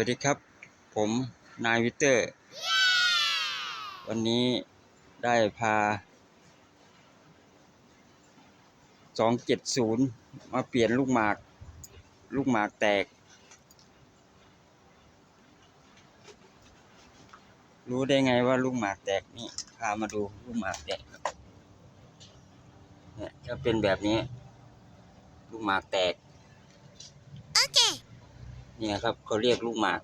วัสดีครับ ผมนายวิเตอร์ วันนี้ได้พา 270 มาเปลี่ยนลูกหมาก ลูกหมากแตก รู้ได้ไงว่าลูกหมากแตกนี่ พามาดูลูกหมากแตกเนี่ยจะเป็นแบบนี้ ลูกหมากแตก เนี่ยครับเขาเรียกลูกหมาก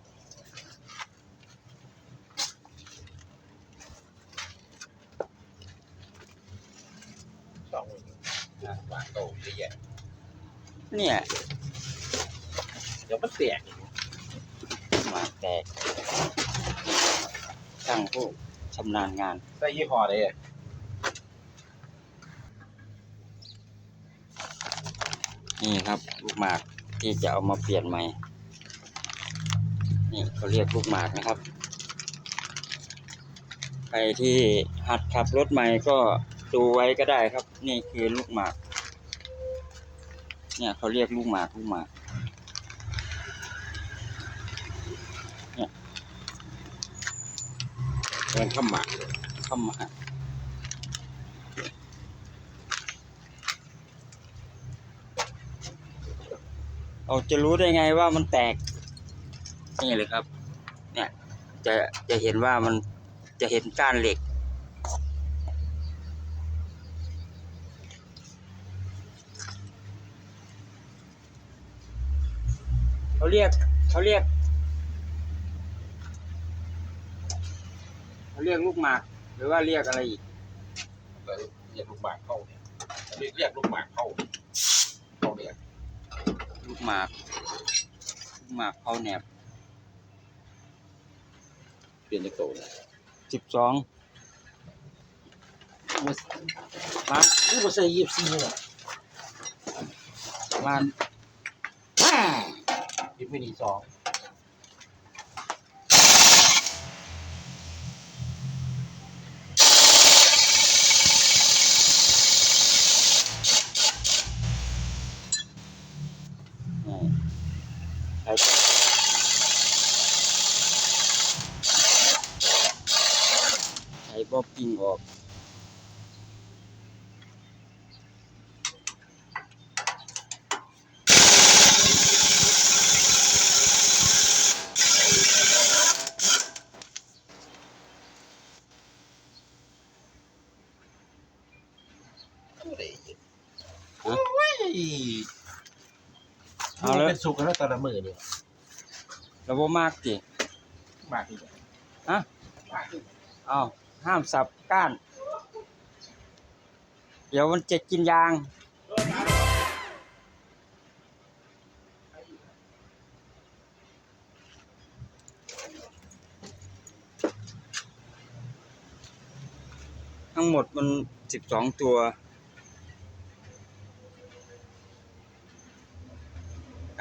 สองหมื่นหวานโตเยอะแยะเนี่ยเดี๋ยวมันเสียกลูกหมากแตกช่างผู้ชำนาญงานใส่ยี่ห้อเลยนี่ครับ ลูกหมากที่จะเอามาเปลี่ยนใหม่นี่ เขาเรียกลูกหมากนะครับ ใครที่หัดขับรถใหม่ก็ดูไว้ก็ได้ครับ นี่คือลูกหมาก เนี่ยเขาเรียกลูกหมากลูกหมากแรงข้ามหมากเข้ามากเราจะรู้ได้ไงว่ามันแตก นี่เลยครับ จะจะเห็นว่ามันจะเห็นก้านเหล็ก เขาเรียกเขาเรียกเขาเรียกลูกหมาก หรือว่าเรียกอะไรอีกเลยเรียกลูกหมากเข้าเนี่ยเรียกเรียกลูกหมากเข้าเข้าเนี่ยลูกหมากลูกหมากเขาแหนบเป ลี่ยนในโตเนี่ยสิบสองมานี่มันใส่ยี่สิบสี่เนี่ยประมาณยี่สิบไม่ดีสอง นี่ใช้ใช้บ๊อบกิ้งออก อะไร ฮะ โอ้ ยเอาแล้วเป็นสุกแล้วตอนละมือเนี่ยระบบมากจิมากที่สุดฮะมากที่สุดอ้าวห้ามสับก้าน เดี๋ยวมันจะกินยาง ทั้งหมดมันสิบสองตัว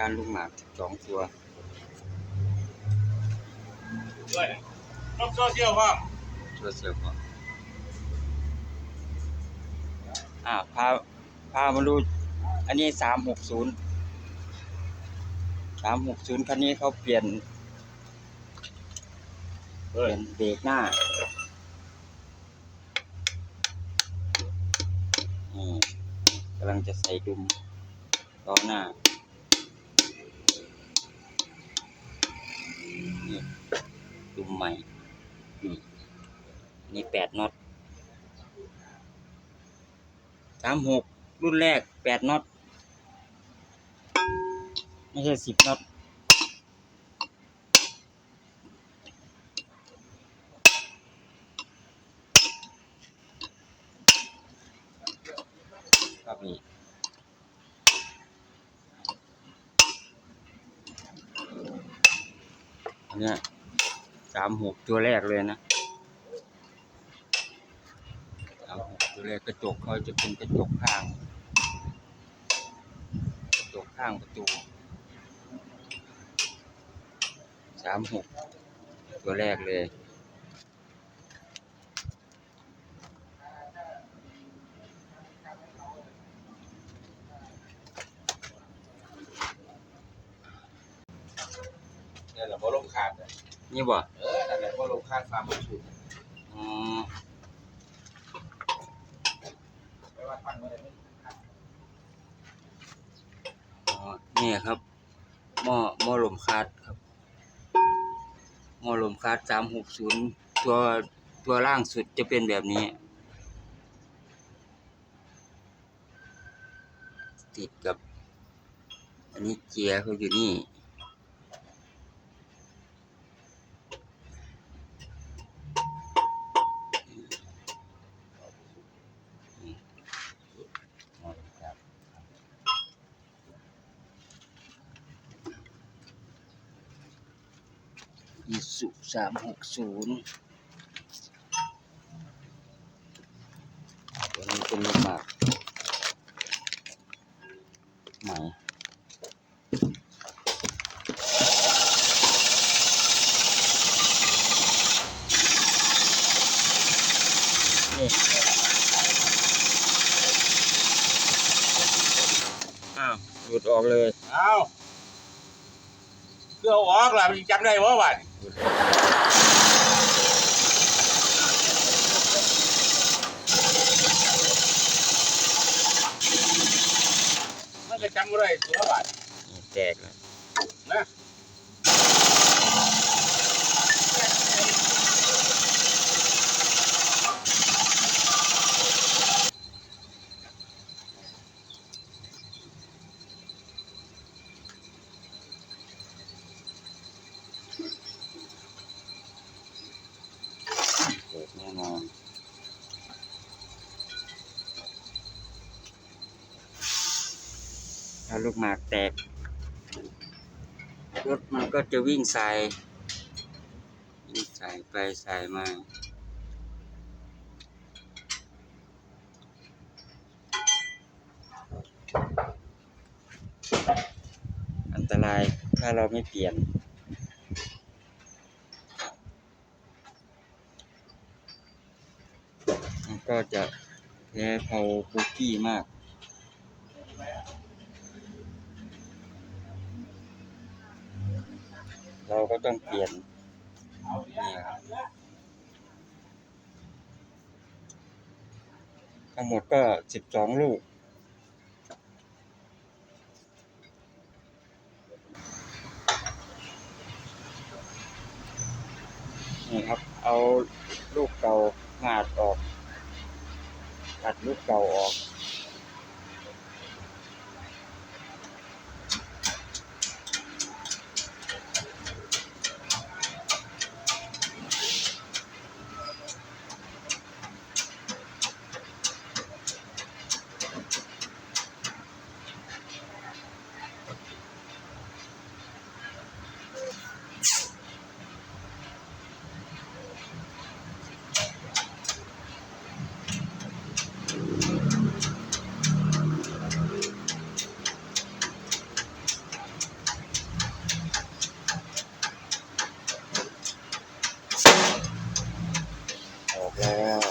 การลูกหมากสิบสองตัวด้วยรอบโซเชียลว่าตัวเสือกก่อนอ่าพาพามาดูอันนี้สามหกศูนย์สามหกศูนย์คันนี้เขาเปลี่ยนเอเปอลี่ยนเบรกหน้านี่กำลังจะใส่ดุมล้อหน้า นี่ดุมใหม่นี่อันนี่แปดน็อตสามหกรุ่นแรกแปดน็อตไม่ใช่สิบน็อตครับนี่อัน เนี่ยสามหกตัวแรกเลยนะสามหกตัวแรกกระจกเขาจะเป็นกระจกข้าง กระจกข้างประตูสามหกตัวแรกเลย เนี่ยแหละพอลง ขาดเลย นี่บ่เออนั่นแหละว่าลงขาดสามหกศูนย์อ๋อไม่ว่าตั้งไว้เลยอ๋อนี่ครับหม้อหม้อลมคาดครับหม้อลมคาดสามหกศูนย์ตัวตัวล่างสุดจะเป็นแบบนี้ ติดกับ อันนี้เกียเขาอยู่นี่ อิ สุสามหกศูนย์ตัวนี้เป็นลูกหมากไหมนี่อ้าวหลุดออกเลย เอาเพื่อเอาออกล่ะมันจำได้ว่าวัน มันก็จำไม่ได้ตัววันนี่แตกแล้วนะ ถ้าลูกหมากแตก รถมันก็จะวิ่งใสายวิ่งใสายไปใสายมาอันตรายถ้าเราไม่เปลี่ยนมันก็จะแพ้เผาคุกกี้มาก เราก็ต้องเปลี่ยนนี่ครับทั้งหมดก็สิบสองลูก นี่ครับ เอาลูกเก่ามาดออก ตัดลูกเก่าออก ออกแล้ว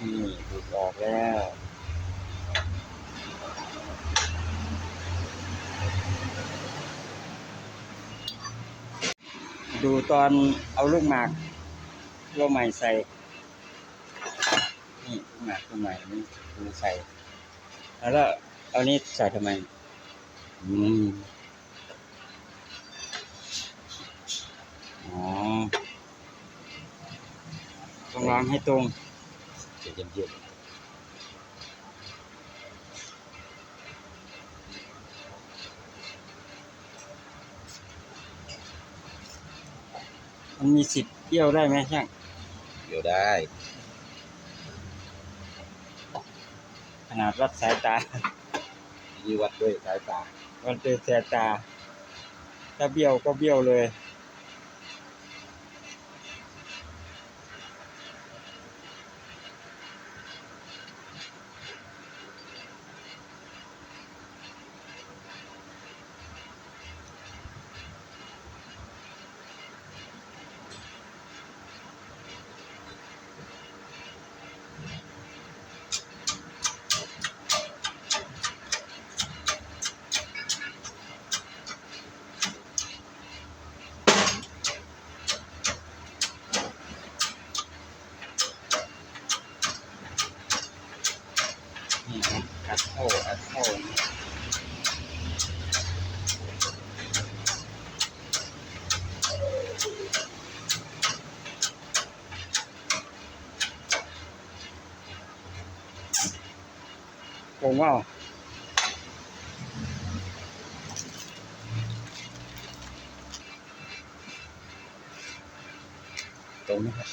นี่หลุดออกแล้ว ดู ตอนเอาลูกหมากตัวใหม่ใส่ นี่ลูกหมากตัวใหม่นี่ดูใส่ แล้วเอานี้ใส่ทำไม อืมอ๋อต้องวางให้ตรงเย็นเมันมีสิทธิ์เยี่ยวได้ไหมช่างเดี๋ยวได้ ขนาดวัดสายตายี่วัดด้วยสายตา มันเป็นสายตา ถ้าเบี้ยวก็เบี้ยวเลย ผมว่าตรงนี้ครับ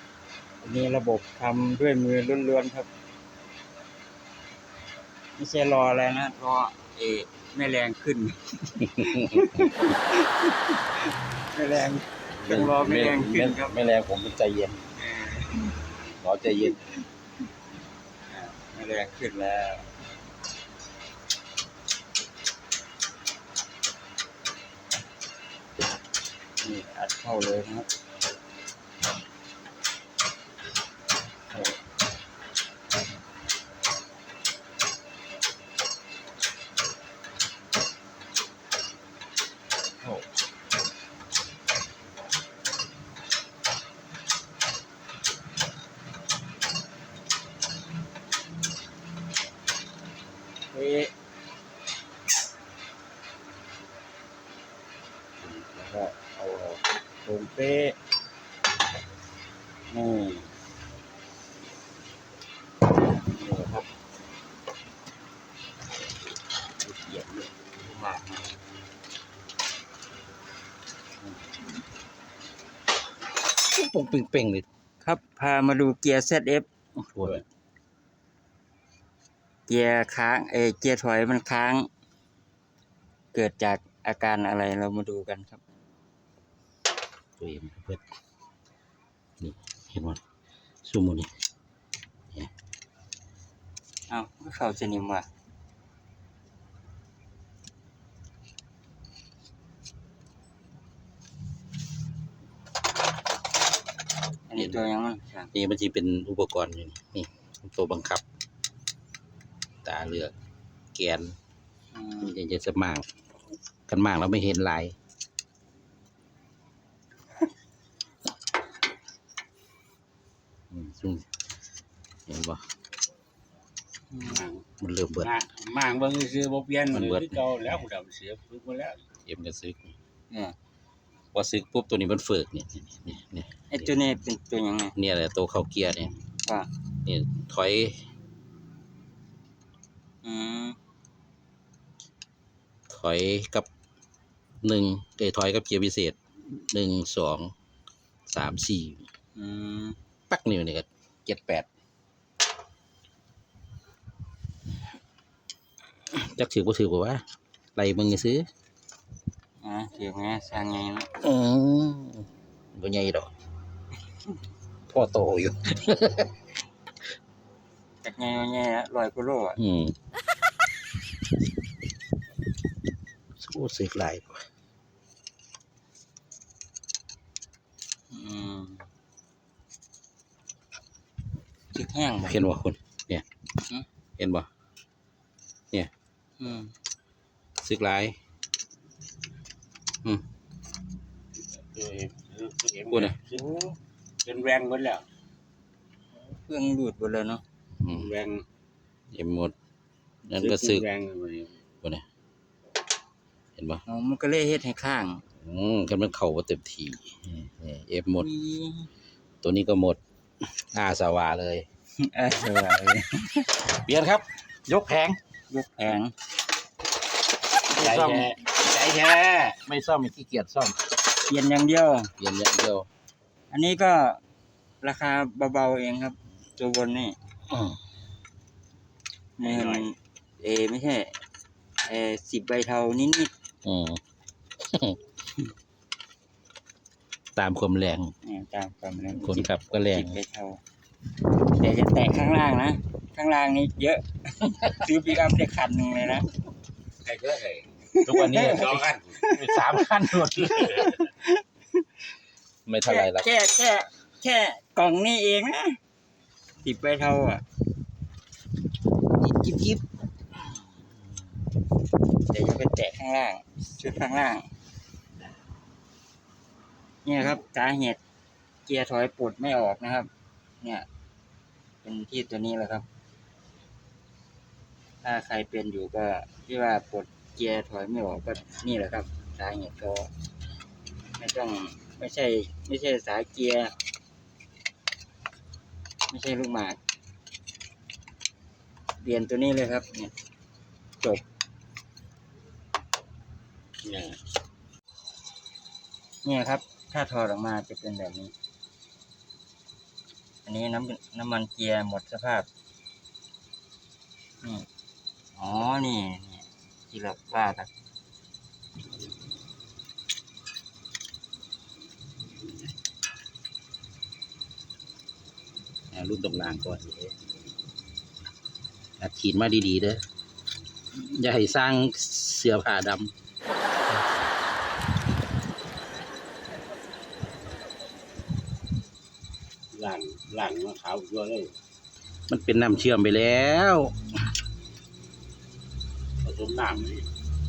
อั นนี้ระบบทำด้วยมือล้วนๆครับ ไม่ใช่รออะไรนะรอเออแม่แรงขึ้น แม่แรงต้องรอแม่แรงขึ้นครับไม่แรงผมใจเย็นเออขอใจเย็นอ่าแม่แรงขึ้นแล้วนี่อัดเข้าเลยนะครับเข้า เข้าเป๊ะแล้วก็เอาตรงเป๊ะนี่นี่ครับละเอียดเลยมากนะ ปุ้งปิงเป่งเลยครับ พามาดูเกียร์ ZF ปวดเกียร์ค้างเอยเกียร์ถอยมันค้าง เกิดจากอาการอะไรเรามาดูกันครับตัวเองเพื่อนนี่เห็นไหมซูมนี่เอ้าเข้าจะนิ่มว่ะ อันนี้ตัวยังมั้งครับนี่มันจะเป็นอุปกรณ์อยู่นี่นี่ตัวบังคับ ตาเลือก แกนอืมมันจะจะมางกันมางแล้วไม่เห็นลายอืมซุ่มเห็นปะมันเริ่มเบิดมาม่างเบิ่งซื้อบ่เปลี่ยนมันเลยเบิดคือเก่าแล้วผู้ดำเสียฝึกมาแล้วเอ็มจะซึกเนี่ยพ อซึกปุ๊บตัวนี้มันเฟิกเนี่ยนี่นี่ไอ้ตัวนี้เป็นตัวยังไงเนี่ยแหละตัวเข้าเกียร์เนี่ยว่านี่ถอย อืมถอยกับหนึ่งเดยถอยกับเกียร์พิเศษหนึ่งสองสามสี่อืมปักนิ้วนี่ก็เจ็ดแปดจักถือบ่ถือบ่ว่าไรมึงซื้อ อะเถียงไงสร้างไงนะอืมบ่ใหญ่ดอกพ่อโตอยู่จากไงว่าไงละร้อยกิโลอะอืมสู้สึกหลายกว่าอืมจึกแห้งบ่เห็นบ่คุณเนี่ยหืมเห็นบ่อืมสึกหลายเออเออเห็นพูดนะโอ้เป็นแรงหมดแล้วเครื่องดูดหมดเลยเนาะอืมแรงเอ็มหมดนั่นก็สึกแรงเลยบ่เนี่ยเห็นปะอ๋อมันก็เลยเฮ็ดให้ข้างอืมกันมันเข่าบ่เต็มทีนี่เอฟหมดมีตัวนี้ก็หมดอาสวาเลยเออสวยเลยเปลี่ยนครับ ยกแผงยกแผงใจซ่อมแท้ใจ แท้ไม่ซ่อมขี้เกียจซ่อมเปลี่ยนอย่างเดียว เปลี่ยนอย่างเดียว อันนี้ก็ราคาเบาๆเองครับ ตัวบนนี่อืมหมื่นเอไม่ใช่เอสิบใบเทานิดอืมตามความแรงๆเนี่ยตามความแรงคนขับก็แรงสิบใบเทาแต่จะแตะข้างล่างนะ ข้างล่างนี่เยอะ ซื้อปิกอัพได้คันหนึ่งเลยนะใครเยอะเลย ทุกวันนี้สองคันสามขั้นหมดไม่เท่าไหร่หรอกแค่แค่แค่กล่องนี่เองนะสิบใบเทาอะยิบยิบเดี๋ยวจะไปแตะข้างล่างชุดข้างล่าง เนี่ยครับสาเหตุเกียร์ถอยปลดไม่ออกนะครับ เนี่ย เป็นที่ตัวนี้แหละครับ ถ้าใครเป็นอยู่ก็ที่ว่าปลด เกียร์ถอยไม่ออกก็นี่แหละครับ สาเหตุก็ไม่ต้องไม่ใช่ ไม่ใช่สายเกียร์ไม่ใช่ลูกหมากเปลี่ยนตัวนี้เลยครับ เนี่ยจบเนี่ยเนี่ยครับ ถ้าถอดออกมาจะเป็นแบบนี้ อันนี้น้ำน้ำมันเกียร์หมดสภาพนี่อ๋อ นี่ นี่ที่เราว่าครับอ่ารุ่นตรงกลางก่อนอัดขีดมาดีๆเด้ออย่าให้สร้างเสื้อผ้าดหลังหลังมาขาวเยอะเลยำมันเป็นน้ำเชื่อมไปแล้วผ สมน้ำนี่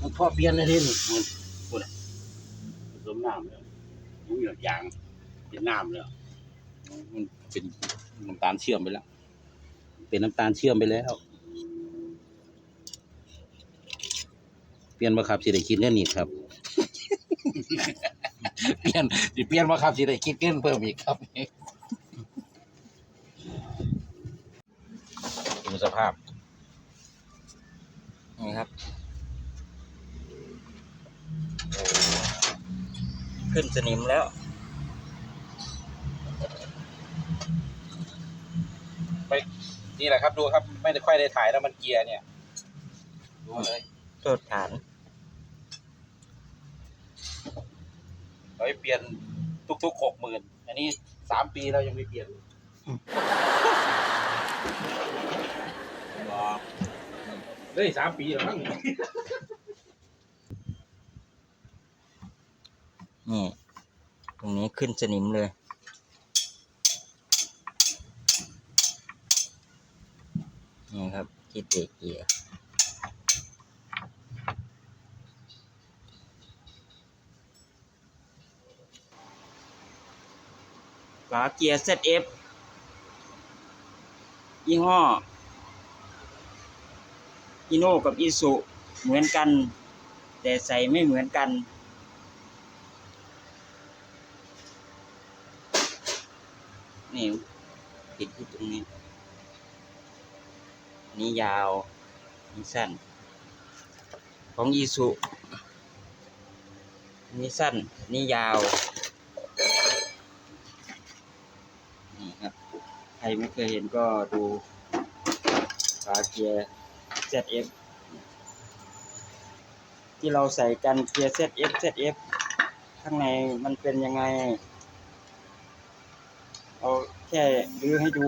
มันพอเปลี่ยนเลยทีนี่ผสมน้ำแล้วมันหยดยางเป็นน้ำแล้วมันเป็นน้ำตาลเชื่อมไปแล้ว เป็นน้ำตาลเชื่อมไปแล้ว เปลี่ยนมาครับสิได้คิดเงินอีกครับ เปลี่ยนสิเปลี่ยนมาครับสิได้คิดเงินเพิ่มอีกครับดูสภาพ นี่ครับโอ้ขึ้นสนิมแล้ว ไปนี่แหละครับดูครับ ไม่ได้ค่อยได้ถ่ายแล้วมันเกียร์เนี่ยดูเลยโทษฐานเราไปเปลี่ยนทุกๆหกหมื่นอันนี้สามปีเรายังไม่เปลี่ยนเลย เฮ้ยสามปีแล้วมั้งนี่ตรงนี้ขึ้นสนิมเลย นี่ครับที่เตะเกียร์ฝาเกียร์ ZF ยี่ห้อ อิโน่กับอิสุเหมือนกัน แต่ใส่ไม่เหมือนกันนี่ติดที่ตรงนี้ นี่ยาวนี่สั้น ของยีสุนี่สั้น นี่ยาว นี่ครับ ใครไม่เคยเห็นก็ดูฝาเกียร์ ZF ที่เราใส่กันเกียร์ ZF ZF ข้างในมันเป็นยังไง เอาแค่รื้อให้ดู